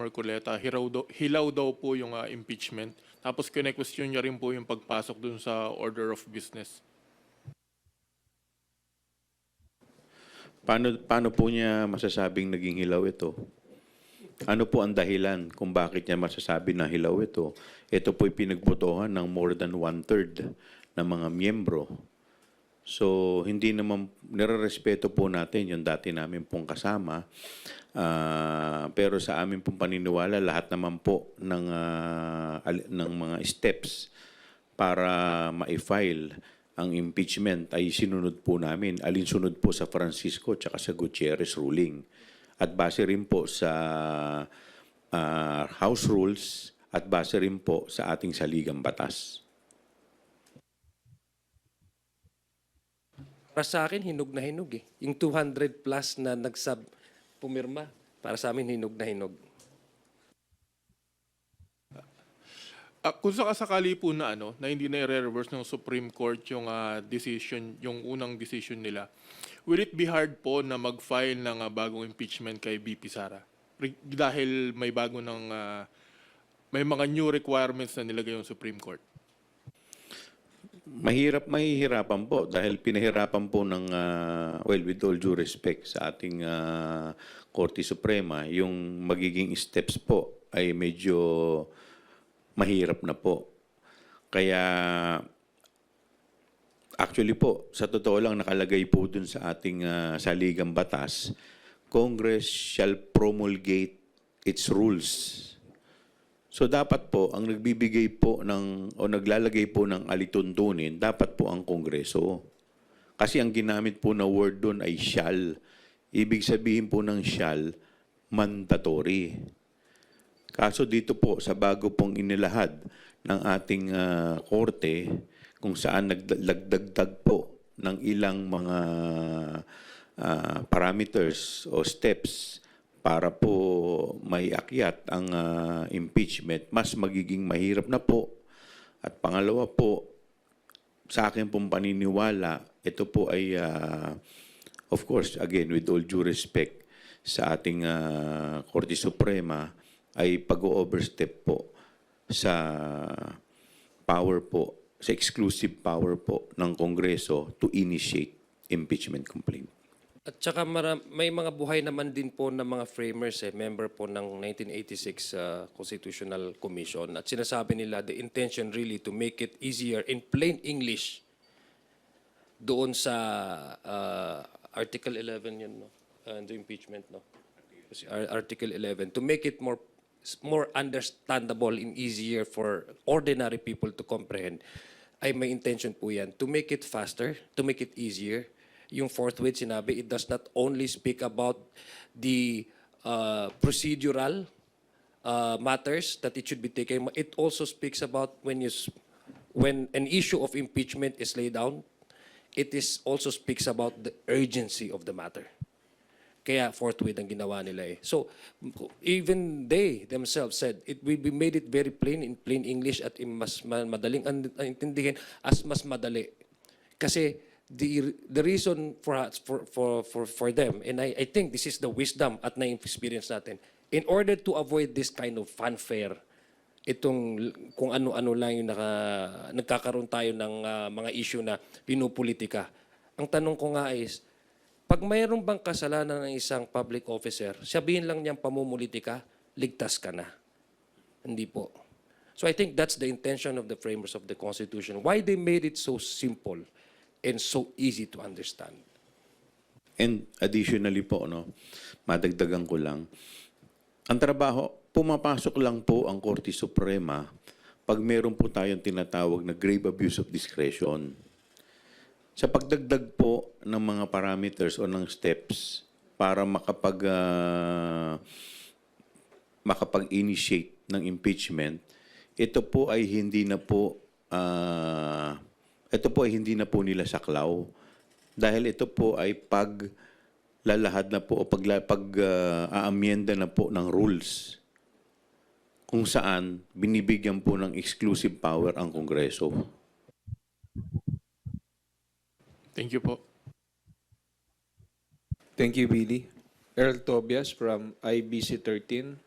Marcoleta, hilaw daw, hilaw daw po yung ah, impeachment. Tapos kine-question niya rin po yung pagpasok dun sa order of business. Paano, paano po niya masasabing naging hilaw ito? Ano po ang dahilan kung bakit niya masasabi na hilaw ito? Ito po'y pinagbotohan ng more than one-third ng mga miyembro. So, hindi naman, nire-respeto po natin yung dati namin pong kasama. Ah, pero sa amin pong paniniwala, lahat naman po ng, ali- ng mga steps para ma-file ang impeachment ay sinunod po namin. Alinsunod po sa Francisco at sa Gutierrez ruling. At base rin po sa ah, House rules at base rin po sa ating saligang batas. Para sa akin, hinog na hinog eh. Yung 200 plus na nagsab pumirma, para sa amin hinog na hinog. Ah, kung sakasakali po na ano, na hindi na i-reverse ng Supreme Court yung ah, decision, yung unang decision nila, will it be hard po na mag-file ng ah, bagong impeachment kay BP Sara? Re- Dahil may bago ng ah, may mga new requirements na nilagay yung Supreme Court. Mahirap, mahihirapan po dahil pinahirapan po ng, ah, well, with all due respect sa ating ah, Korte Suprema, yung magiging steps po ay medyo mahirap na po. Kaya, actually po, sa totoo lang nakalagay po dun sa ating ah, saligang batas, Congress shall promulgate its rules. So dapat po ang nagbibigay po ng o naglalagay po ng alituntunin dapat po ang Kongreso. Kasi ang ginamit po na word doon ay shall. Ibig sabihin po ng shall mandatory. Kaso dito po sa bago pong inilahad ng ating ah, korte kung saan nagdagdag po ng ilang mga ah, parameters o steps para po may akyat ang ah, impeachment, mas magiging mahirap na po. At pangalawa po, sa akin pong paniniwala, ito po ay, ah, of course, again, with all due respect sa ating ah, Korte Suprema, ay pag-overstep po sa power po, sa exclusive power po ng Kongreso to initiate impeachment complaint. At saka mara- may mga buhay naman din po ng mga framers eh, member po ng 1986 uh, Constitutional Commission. At sinasabi nila the intention really to make it easier in plain English doon sa uh, Article 11 yun, no? Uh, impeachment, no? Kasi Ar- Article 11 to make it more more understandable and easier for ordinary people to comprehend ay may intention po yan to make it faster, to make it easier. Yung forthwith sinabi, it does not only speak about the uh, procedural uh, matters that it should be taken, it also speaks about when you when an issue of impeachment is laid down, it is also speaks about the urgency of the matter. Kaya forthwith ang ginawa nila eh. So, even they themselves said, it we we made it very plain in plain English at mas ma- madaling intindihin as mas madali. Kasi the the reason for for for for, for them and I, I think this is the wisdom at na-experience natin in order to avoid this kind of fanfare itong kung ano-ano lang yung naka, nagkakaroon tayo ng ah, mga issue na pinupolitika. Ang tanong ko nga is, pag mayroon bang kasalanan ng isang public officer, sabihin lang niyang pamumulitika, ligtas ka na. Hindi po. So I think that's the intention of the framers of the Constitution. Why they made it so simple and so easy to understand. And additionally po, no, madagdagan ko lang, ang trabaho, pumapasok lang po ang Korte Suprema pag meron po tayong tinatawag na grave abuse of discretion. Sa pagdagdag po ng mga parameters o ng steps para makapag ah, makapag-initiate ng impeachment, ito po ay hindi na po ah, ito po ay hindi na po nila saklaw dahil ito po ay pag lalahad na po o pag, pag ah, aamyenda na po ng rules kung saan binibigyan po ng exclusive power ang Kongreso. Thank you po. Thank you, Billy. Earl Tobias from IBC 13.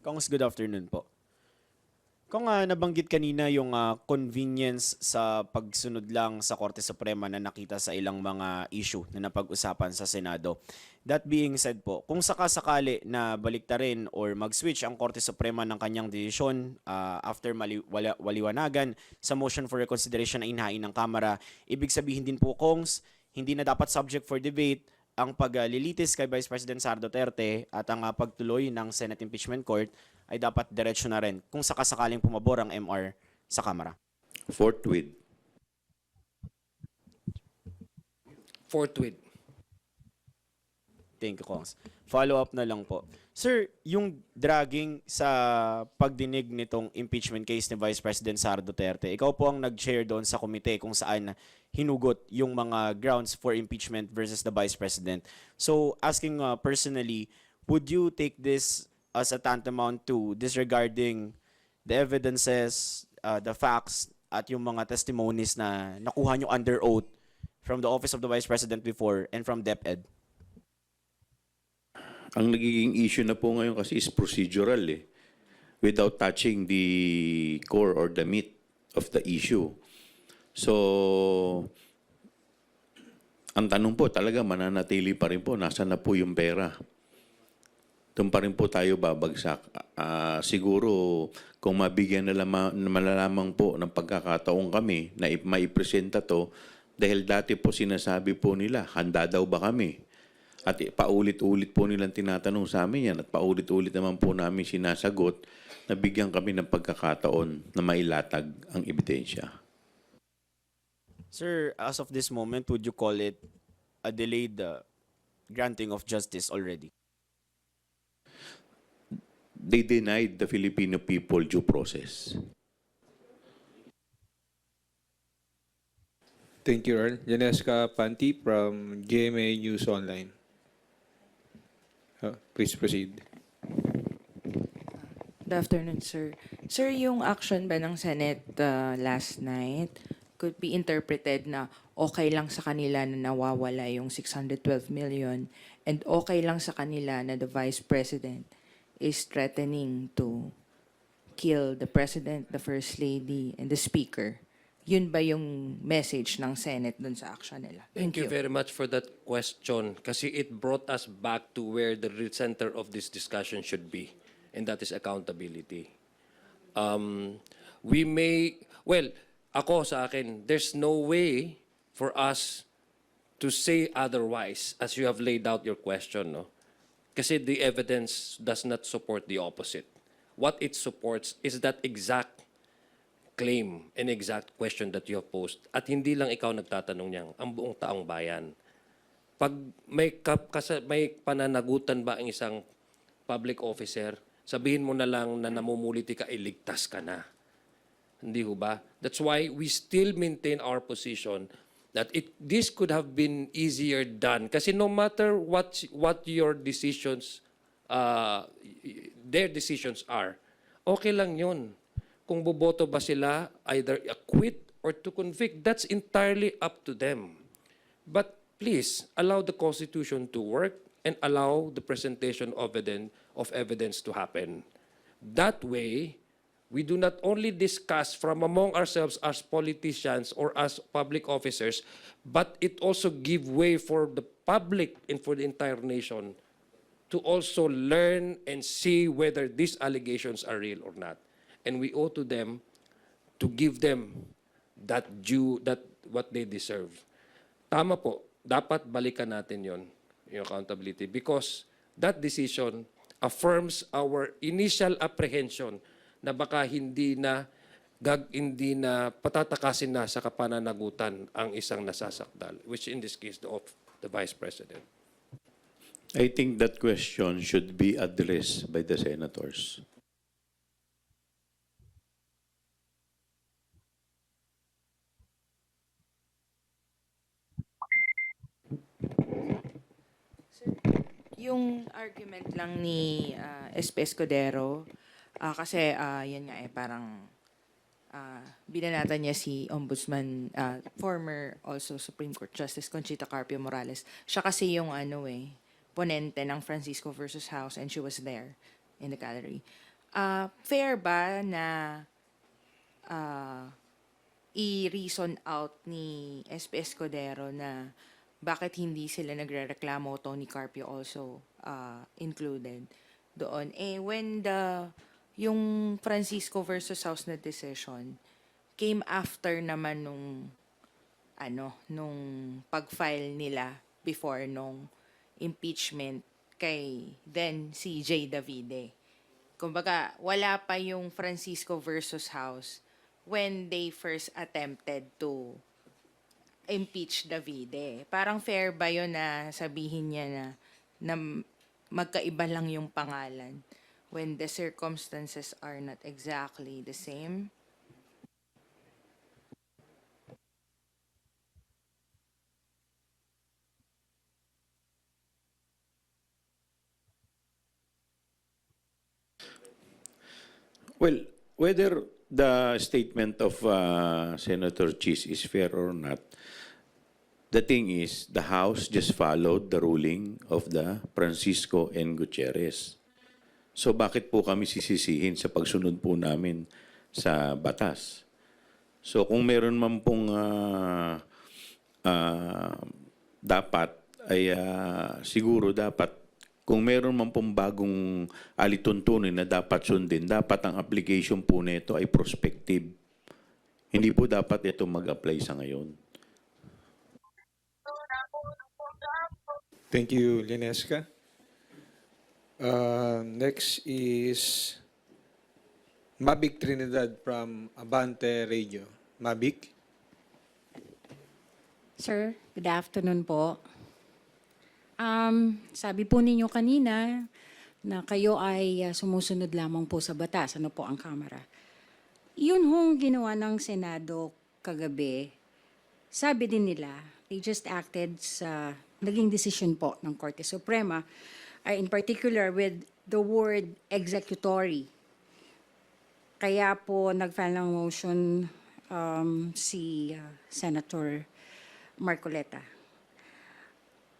Kongs, good afternoon po. Kung ah, nabanggit kanina yung ah, convenience sa pagsunod lang sa Korte Suprema na nakita sa ilang mga issue na napag-usapan sa Senado. That being said po, kung sakasakali na baliktarin or mag-switch ang Korte Suprema ng kanyang desisyon ah, after mali- wala- waliwanagan sa motion for reconsideration na inhain ng Kamara, ibig sabihin din po, Kongs, hindi na dapat subject for debate ang paglilitis kay Vice President Sara Duterte at ang ah, pagtuloy ng Senate Impeachment Court ay dapat diretsyo na rin kung sakasakaling pumabor ang MR sa Kamara. Forthwith. Forthwith. Thank you, Kongs. Follow up na lang po. Sir, yung dragging sa pagdinig nitong impeachment case ni Vice President Sara Duterte, ikaw po ang nag-share doon sa komite kung saan hinugot yung mga grounds for impeachment versus the Vice President. So, asking uh, personally, would you take this as a tantamount to disregarding the evidences, uh, the facts, at yung mga testimonies na nakuha nyo under oath from the Office of the Vice President before and from DepEd? Ang nagiging issue na po ngayon kasi is procedural eh. Without touching the core or the meat of the issue. So, ang tanong po talaga mananatili pa rin po, nasa na po yung pera? Doon pa rin po tayo babagsak. Ah, siguro, kung mabigyan na lama, na malalamang po ng pagkakataon kami na ip- maipresenta to, dahil dati po sinasabi po nila, handa daw ba kami? At paulit-ulit po nilang tinatanong sa amin yan at paulit-ulit naman po namin sinasagot na bigyan kami ng pagkakataon na mailatag ang ebidensya. Sir, as of this moment, would you call it a delayed uh, granting of justice already? They denied the Filipino people due process. Thank you, Earl. Janeska Panti from GMA News Online. Uh, please proceed. Good afternoon, sir. Sir, yung action ba ng Senate uh, last night could be interpreted na okay lang sa kanila na nawawala yung 612 million and okay lang sa kanila na the Vice President is threatening to kill the President, the First Lady, and the Speaker. Yun ba yung message ng Senate dun sa action nila? Thank you very much for that question kasi it brought us back to where the center of this discussion should be, and that is accountability. Um, we may, well, ako sa akin, there's no way for us to say otherwise as you have laid out your question, no? Kasi the evidence does not support the opposite. What it supports is that exact claim and exact question that you have posed. At hindi lang ikaw nagtatanong niyan, ang buong taong bayan. Pag may, kap, kasa, may pananagutan ba ang isang public officer, sabihin mo na lang na namumuliti ka, iligtas ka na. Hindi ho ba? That's why we still maintain our position that it this could have been easier done. Kasi no matter what what your decisions, uh, their decisions are, okay lang yun. Kung boboto ba sila, either acquit or to convict, that's entirely up to them. But please, allow the Constitution to work and allow the presentation of evidence, of evidence to happen. That way, we do not only discuss from among ourselves as politicians or as public officers, but it also give way for the public and for the entire nation to also learn and see whether these allegations are real or not. And we owe to them to give them that due, that what they deserve. Tama po, dapat balikan natin yon yung accountability because that decision affirms our initial apprehension na baka hindi na gag hindi na patatakasin na sa kapananagutan ang isang nasasakdal, which in this case the of the Vice President. I think that question should be addressed by the senators. Yung argument lang ni uh, SP Escudero, ah, kasi ah, yan nga eh, parang uh, binanatan niya si Ombudsman, ah, former also Supreme Court Justice Conchita Carpio Morales. Siya kasi yung ano eh, ponente ng Francisco versus House and she was there in the gallery. Ah, fair ba na ah, i-reason out ni SP Escudero na bakit hindi sila nagrereklamo, Tony Carpio also ah, included doon. Eh, when the, yung Francisco versus House na decision came after naman nung, ano, nung pag-file nila before nung impeachment kay then Jay Davide. Kumbaga, wala pa yung Francisco versus House when they first attempted to impeach Davide. Parang fair ba yun na sabihin niya na, na magkaiba lang yung pangalan when the circumstances are not exactly the same? Well, whether the statement of uh, Senator Cheese is fair or not, the thing is, the House just followed the ruling of the Francisco N. Gutierrez. So bakit po kami sisisihin sa pagsunod po namin sa batas? So kung meron man pong ah, ah, dapat ay ah, siguro dapat kung meron man pong bagong alituntunin na dapat sundin, dapat ang application po nito ay prospective. Hindi po dapat ito mag-apply sa ngayon. Thank you, Linesca. Uh, next is Mabik Trinidad from Abante Radio. Mabik? Sir, good afternoon po. Um, sabi po ninyo kanina na kayo ay uh, sumusunod lamang po sa batas. Ano po ang Kamara? Yun hong ginawa ng Senado kagabi, sabi din nila, they just acted sa naging decision po ng Korte Suprema, uh, in particular with the word executory. Kaya po nag-file ng motion um, si uh, Senator Marcoleta.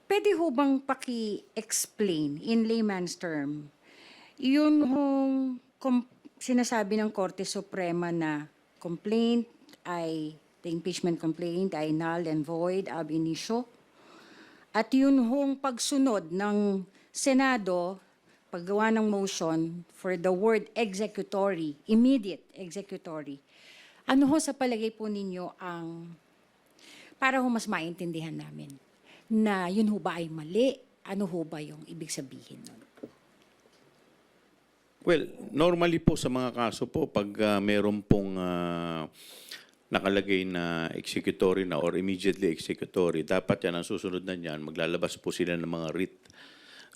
Pwede ho bang paki-explain in layman's term yun hong sinasabi ng Korte Suprema na complaint ay, the impeachment complaint ay null and void ab initio. At yun hong pagsunod ng Senado, paggawa ng motion for the word executory, immediate executory. Ano ho sa palagay po ninyo ang para ho mas maintindihan namin na yun ho ba ay mali? Ano ho ba yung ibig sabihin nun? Well, normally po sa mga kaso po, pag ah, meron pong ah, nakalagay na executory na or immediately executory, dapat yan ang susunod na niyan, maglalabas po sila ng mga writ,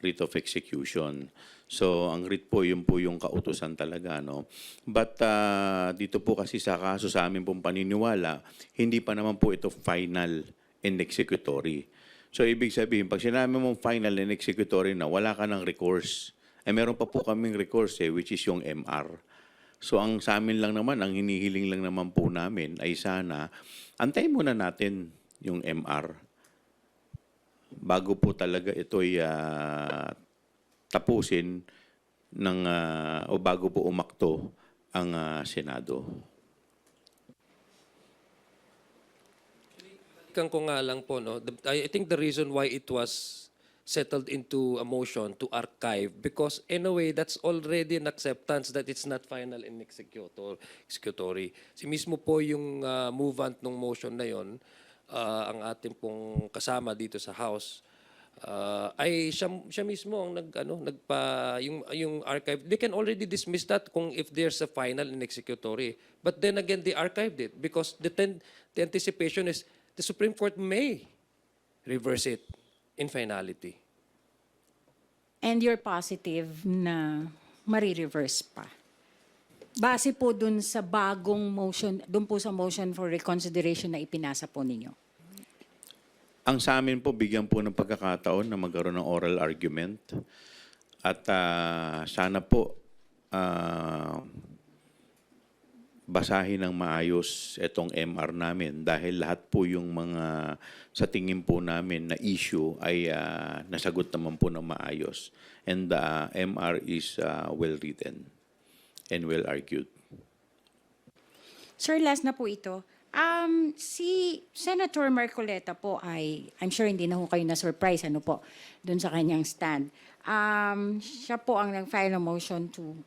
writ of execution. So, ang writ po, yun po yung kautusan talaga, no? But ah, dito po kasi sa kaso sa amin pong paniniwala, hindi pa naman po ito final and executory. So, ibig sabihin, pag sinabi mong final and executory na, wala ka ng recourse. Eh, meron pa po kaming recourse eh, which is yung MR. So, ang sa amin lang naman, ang hinihiling lang naman po namin ay sana, antayin muna natin yung MR. Bago po talaga ito'y ah, tapusin ng, ah, o bago po umakto ang ah, Senado. Balikan ko nga lang po, no? I think the reason why it was settled into a motion to archive because in a way that's already an acceptance that it's not final and executor, executory. Si mismo po yung uh, movant ng motion na yon, uh, ang ating pong kasama dito sa House, uh, ay siya, siya mismo ang nag ano nagpa yung yung archive they can already dismiss that kung if there's a final and executory but then again they archived it because the ten, the anticipation is the Supreme Court may reverse it in finality. And you're positive na marireverse pa. Base po dun sa bagong motion, dun po sa motion for reconsideration na ipinasa po ninyo. Ang sa amin po, bigyan po ng pagkakataon na magkaroon ng oral argument. At ah, sana po ah, basahin ng maayos itong MR namin dahil lahat po yung mga sa tingin po namin na issue ay ah, nasagot naman po ng maayos. And the MR is ah, well written. and well argued. Sir, last na po ito. Um, si Senator Marcoleta po ay, I'm sure hindi na ho kayo na-surprise, ano po, dun sa kanyang stand. Um, siya po ang nag-file ng motion to,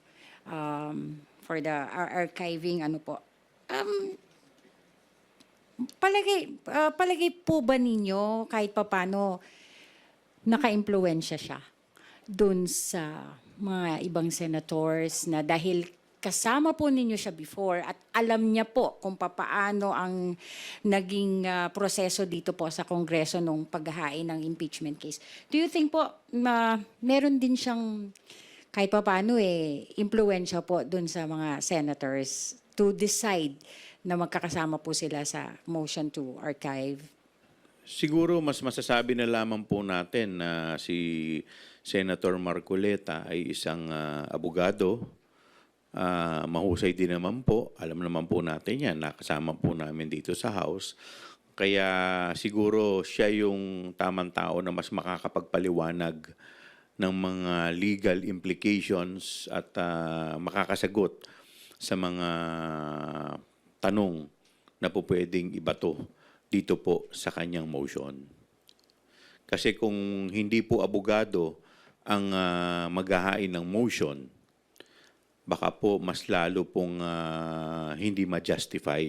um, for the ar- archiving, ano po. Um, palagay, ah, palagay po ba ninyo kahit papano naka-impluensya siya dun sa mga ibang senators na dahil kasama po ninyo siya before at alam niya po kung papaano ang naging ah, proseso dito po sa Kongreso nung paghahain ng impeachment case. Do you think po na meron din siyang kahit papaano eh, impluensya po dun sa mga senators to decide na magkakasama po sila sa motion to archive? Siguro mas masasabi na lamang po natin na si Senator Marcoleta ay isang ah, abogado. Ah, mahusay din naman po. Alam naman po natin yan. Nakasama po namin dito sa House. Kaya siguro siya yung tamang tao na mas makakapagpaliwanag ng mga legal implications at ah, makakasagot sa mga tanong na po pwedeng ibato dito po sa kanyang motion. Kasi kung hindi po abogado ang ah, maghahain ng motion, baka po mas lalo pong ah, hindi ma-justify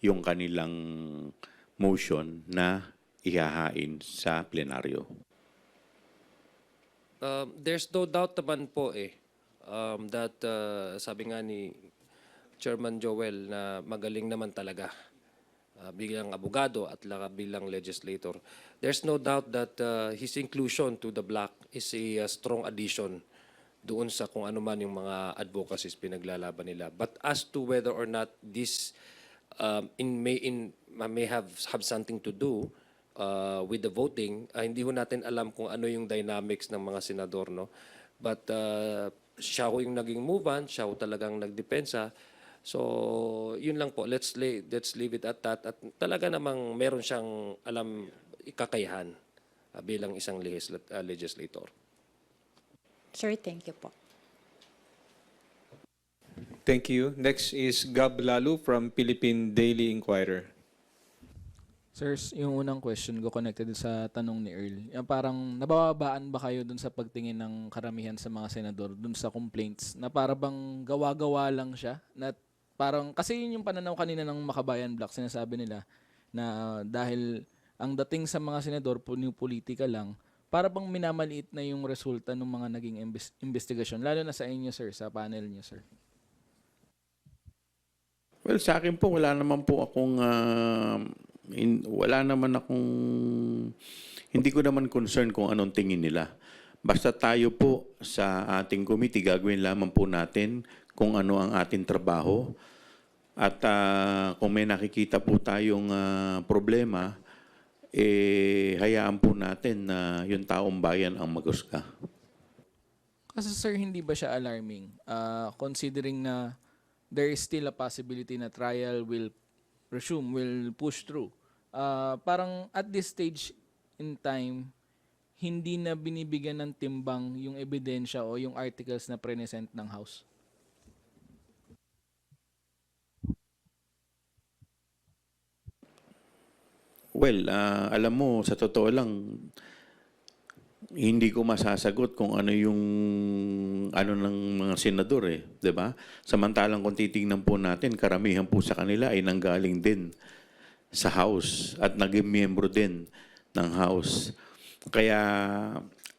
yung kanilang motion na ihahain sa plenaryo. Um, there's no doubt naman po eh um, that uh, sabi nga ni Chairman Joel na magaling naman talaga uh, bilang abogado at laka bilang legislator. There's no doubt that uh, his inclusion to the block is a uh, strong addition doon sa kung ano man yung mga advocacies pinaglalaban nila. But as to whether or not this um, in may in may have have something to do uh, with the voting, ah, hindi ho natin alam kung ano yung dynamics ng mga senador, no? But uh, siya ho yung naging move-on, siya ho talagang nagdepensa. So, yun lang po. Let's lay, let's leave it at that. At talaga namang meron siyang alam ikakayahan ah, bilang isang legislat- ah, legislator. Sir, thank you po. Thank you. Next is Gab Lalu from Philippine Daily Inquirer. Sirs, yung unang question ko connected sa tanong ni Earl. Yung parang nabababaan ba kayo dun sa pagtingin ng karamihan sa mga senador dun sa complaints na para bang gawa-gawa lang siya? Na parang, kasi yun yung pananaw kanina ng Makabayan Black, sinasabi nila na dahil ang dating sa mga senador, new politika lang, para bang minamaliit na yung resulta ng mga naging imbes- investigasyon, lalo na sa inyo sir, sa panel niyo sir. Well, sa akin po, wala naman po akong, ah, in- wala naman akong, hindi ko naman concern kung anong tingin nila. Basta tayo po sa ating committee, gagawin lamang po natin kung ano ang ating trabaho. At ah, kung may nakikita po tayong ah, problema, eh, hayaan po natin na yung taong bayan ang magusga. Kasi sir, hindi ba siya alarming? Uh, considering na there is still a possibility na trial will resume, will push through. Uh, parang at this stage in time, hindi na binibigyan ng timbang yung ebidensya o yung articles na present ng House. Well, ah, alam mo, sa totoo lang, hindi ko masasagot kung ano yung ano ng mga senador eh, 'di ba? Samantalang kung titingnan po natin, karamihan po sa kanila ay nanggaling din sa House at naging miyembro din ng House. Kaya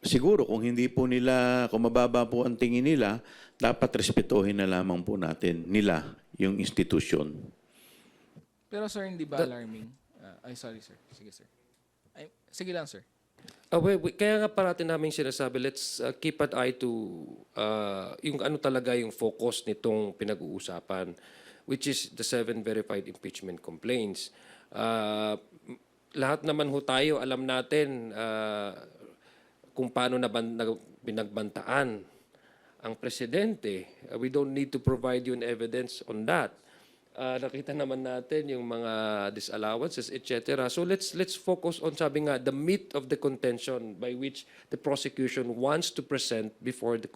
siguro kung hindi po nila, kung mababa po ang tingin nila, dapat respetuhin na lamang po natin nila yung institusyon. Pero sir, hindi ba alarming? Uh, ay, sorry sir. Sige sir. Ay, sige lang sir. Ah, wait, wait. Kaya nga parati namin sinasabi, let's uh, keep an eye to uh, yung ano talaga yung focus nitong pinag-uusapan, which is the seven verified impeachment complaints. Uh, lahat naman ho tayo, alam natin uh, kung paano naban, na, binagbantaan ang presidente. Uh, we don't need to provide you an evidence on that. Ah, nakita naman natin yung mga disallowances, etc. So let's let's focus on sabi nga the meat of the contention by which the prosecution wants to present before the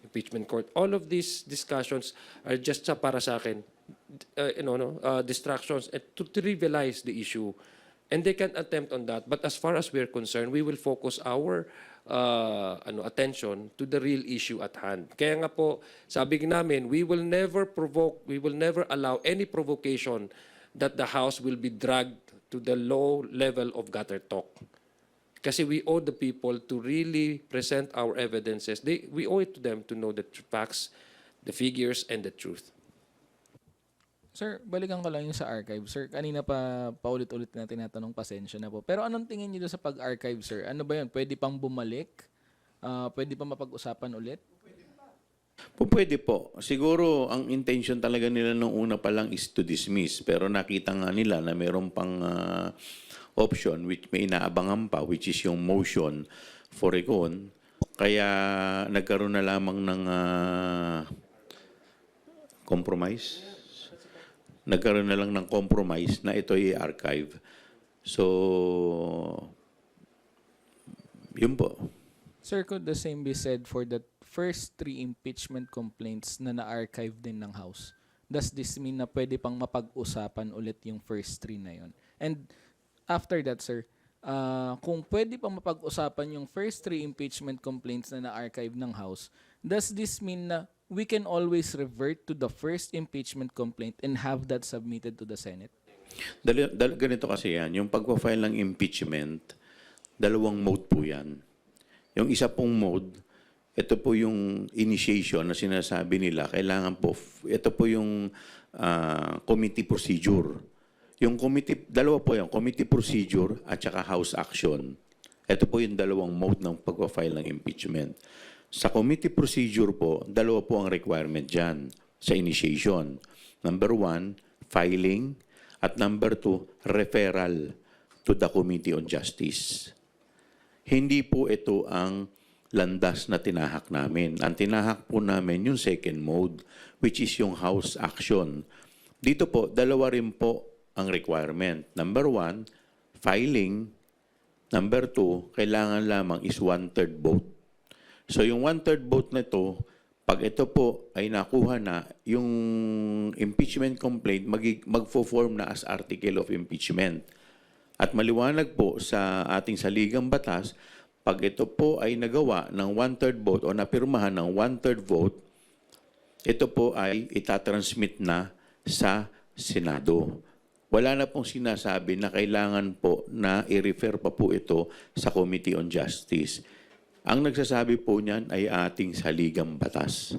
impeachment court. All of these discussions are just sa para sa akin, uh, you know, no, uh, distractions and to trivialize the issue. And they can attempt on that. But as far as we're concerned, we will focus our uh, ano, attention to the real issue at hand. Kaya nga po, sabi namin, we will never provoke, we will never allow any provocation that the House will be dragged to the low level of gutter talk. Kasi we owe the people to really present our evidences. They, we owe it to them to know the facts, the figures, and the truth. Sir, balikan ko lang yung sa archive. Sir, kanina pa paulit-ulit na tinatanong, pasensya na po. Pero anong tingin niyo sa pag-archive, sir? Ano ba yun? Pwede pang bumalik? Ah, pwede pa mapag-usapan ulit? Po, pwede po. Siguro ang intention talaga nila nung una pa lang is to dismiss. Pero nakita nga nila na mayroon pang ah, option which may inaabangan pa, which is yung motion for recon. Kaya nagkaroon na lamang ng ah, compromise. Nagkaroon na lang ng compromise na ito ay archive. So, yun po. Sir, could the same be said for the first three impeachment complaints na na-archive din ng House? Does this mean na pwede pang mapag-usapan ulit yung first three na yon? And after that, sir, ah, kung pwede pang mapag-usapan yung first three impeachment complaints na na-archive ng House, does this mean na we can always revert to the first impeachment complaint and have that submitted to the Senate? Dali, dal, ganito kasi yan, yung pagpa-file ng impeachment, dalawang mode po yan. Yung isa pong mode, ito po yung initiation na sinasabi nila, kailangan po, ito po yung ah, committee procedure. Yung committee, dalawa po yan, committee procedure at saka house action. Ito po yung dalawang mode ng pagpa-file ng impeachment. Sa committee procedure po, dalawa po ang requirement dyan sa initiation. Number one, filing. At number two, referral to the Committee on Justice. Hindi po ito ang landas na tinahak namin. Ang tinahak po namin yung second mode, which is yung house action. Dito po, dalawa rin po ang requirement. Number one, filing. Number two, kailangan lamang is one-third vote. So yung one-third vote na ito, pag ito po ay nakuha na, yung impeachment complaint magfo-form na as article of impeachment. At maliwanag po sa ating saligang batas, pag ito po ay nagawa ng one-third vote o napirmahan ng one-third vote, ito po ay itatransmit na sa Senado. Wala na pong sinasabi na kailangan po na i-refer pa po ito sa Committee on Justice. Ang nagsasabi po niyan ay ating saligang batas.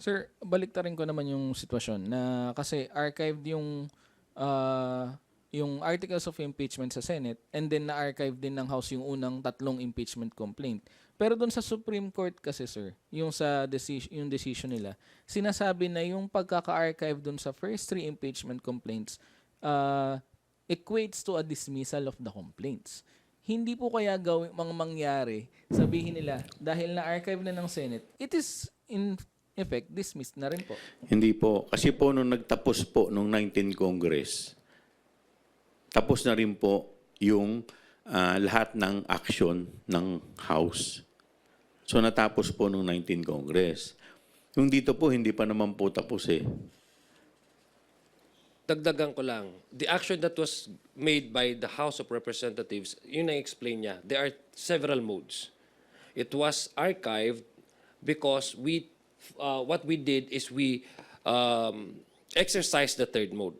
Sir, balik rin ko naman yung sitwasyon na kasi archived yung ah, yung articles of impeachment sa Senate and then na-archive din ng House yung unang tatlong impeachment complaint. Pero doon sa Supreme Court kasi sir, yung sa decision yung decision nila, sinasabi na yung pagkaka-archive doon sa first three impeachment complaints ah, equates to a dismissal of the complaints. Hindi po kaya gawin mga mangyari, sabihin nila dahil na-archive na ng Senate, it is in effect dismissed na rin po. Hindi po. Kasi po nung nagtapos po nung 19 Congress, tapos na rin po yung ah, lahat ng action ng House. So natapos po nung 19 Congress. Yung dito po, hindi pa naman po tapos eh. Dagdagan ko lang, the action that was made by the House of Representatives, yun na explain niya, there are several modes. It was archived because we, uh, what we did is we um, exercised the third mode,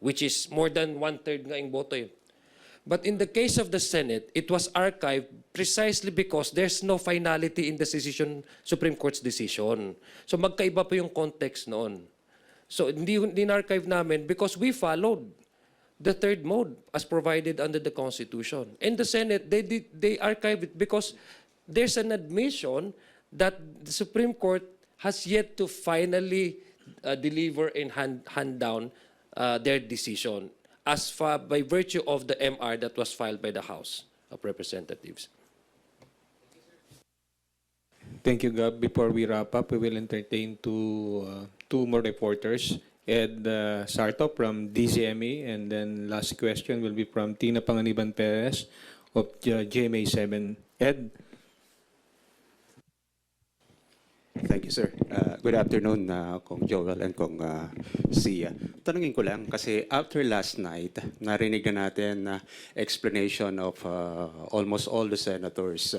which is more than one-third nga yung boto yun. But in the case of the Senate, it was archived precisely because there's no finality in the decision, Supreme Court's decision. So magkaiba po yung context noon. So hindi, hindi archive namin because we followed the third mode as provided under the Constitution. In the Senate, they, did, they archive it because there's an admission that the Supreme Court has yet to finally uh, deliver and hand, hand down uh, their decision as far by virtue of the MR that was filed by the House of Representatives. Thank you, Gab. Before we wrap up, we will entertain two, uh, two more reporters. Ed uh, Sarto from DZME, and then last question will be from Tina Panganiban Perez of uh, GMA7. Ed? Thank you, sir. Uh, good afternoon, uh, Kong Joel and Kong uh, Sia. Tanungin ko lang, kasi after last night, narinig na natin na explanation of uh, almost all the senators.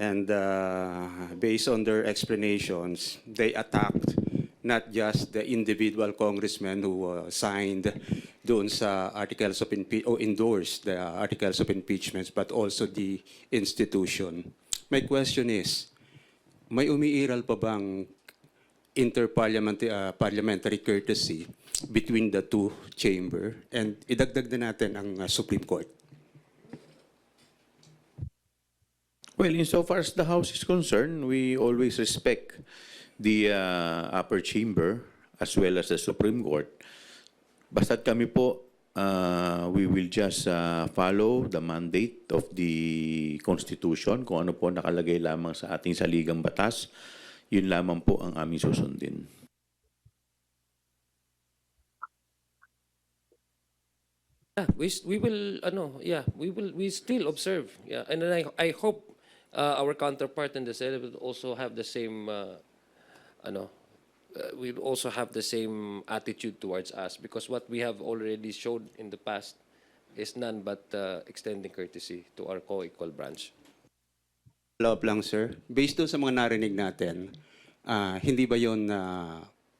And uh, based on their explanations, they attacked not just the individual congressmen who uh, signed doon sa articles of impe- or endorsed the articles of impeachments, but also the institution. My question is, may umiiral pa bang interparliamentary uh, parliamentary courtesy between the two chamber and idagdag na natin ang uh, Supreme Court. Well, insofar as the House is concerned, we always respect the uh, upper chamber as well as the Supreme Court. Basta't kami po, uh, we will just uh, follow the mandate of the Constitution, kung ano po nakalagay lamang sa ating saligang batas, yun lamang po ang aming susundin. Yeah, we we will ano, yeah, we will we still observe. Yeah, and then I I hope uh, our counterpart in the Senate will also have the same uh, ano, uh, will also have the same attitude towards us because what we have already showed in the past is none but uh, extending courtesy to our co-equal branch. Follow-up lang, sir. Based doon sa mga narinig natin, ah, hindi ba yon na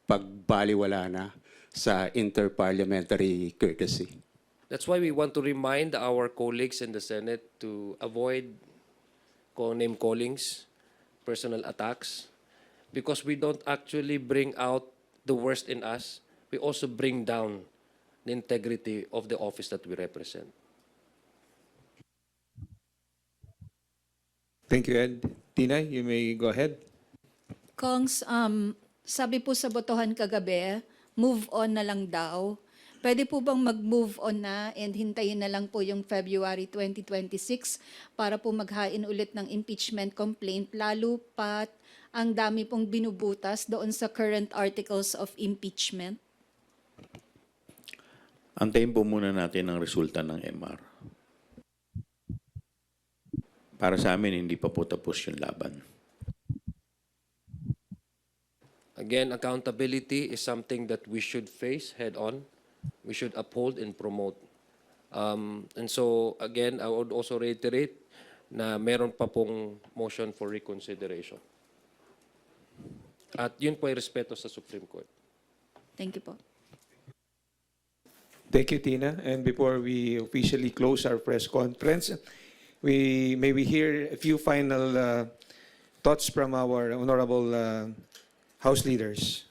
pagbaliwala na sa interparliamentary courtesy? That's why we want to remind our colleagues in the Senate to avoid name callings, personal attacks, because we don't actually bring out the worst in us. We also bring down the integrity of the office that we represent. Thank you, Ed. Tina, you may go ahead. Kongs, um, sabi po sa botohan kagabi, move on na lang daw. Pwede po bang mag-move on na and hintayin na lang po yung February 2026 para po maghain ulit ng impeachment complaint lalo pat ang dami pong binubutas doon sa current articles of impeachment? Antayin po muna natin ang resulta ng MR. Para sa amin, hindi pa po tapos yung laban. Again, accountability is something that we should face head on. We should uphold and promote. Um, and so, again, I would also reiterate na meron pa pong motion for reconsideration. At yun po ay respeto sa Supreme Court. Thank you po. Thank you, Tina. And before we officially close our press conference, we may we hear a few final uh, thoughts from our honorable uh, House leaders.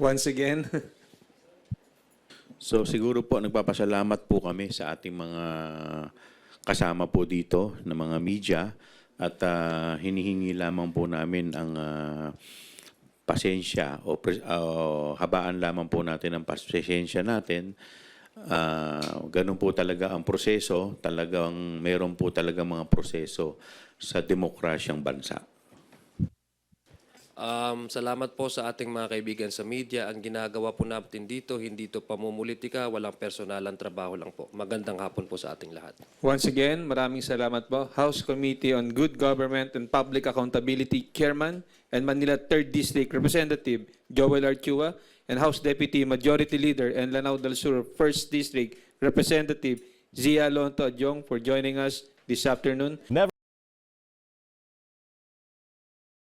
Once again, So siguro po nagpapasalamat po kami sa ating mga kasama po dito na mga media at ah, hinihingi lamang po namin ang ah, pasensya o pres- habaan lamang po natin ang pasensya natin. Ah, ganun po talaga ang proseso, talagang meron po talaga mga proseso sa demokrasyang bansa. Um, salamat po sa ating mga kaibigan sa media. Ang ginagawa po natin dito, hindi ito pamumulitika, walang personalang trabaho lang po. Magandang hapon po sa ating lahat. once again, maraming salamat po. House Committee on Good Government and Public Accountability Chairman and Manila 3rd District Representative Joel Archua and House Deputy Majority Leader and Lanao del Sur 1st District Representative Zia Lonto Adjong for joining us this afternoon.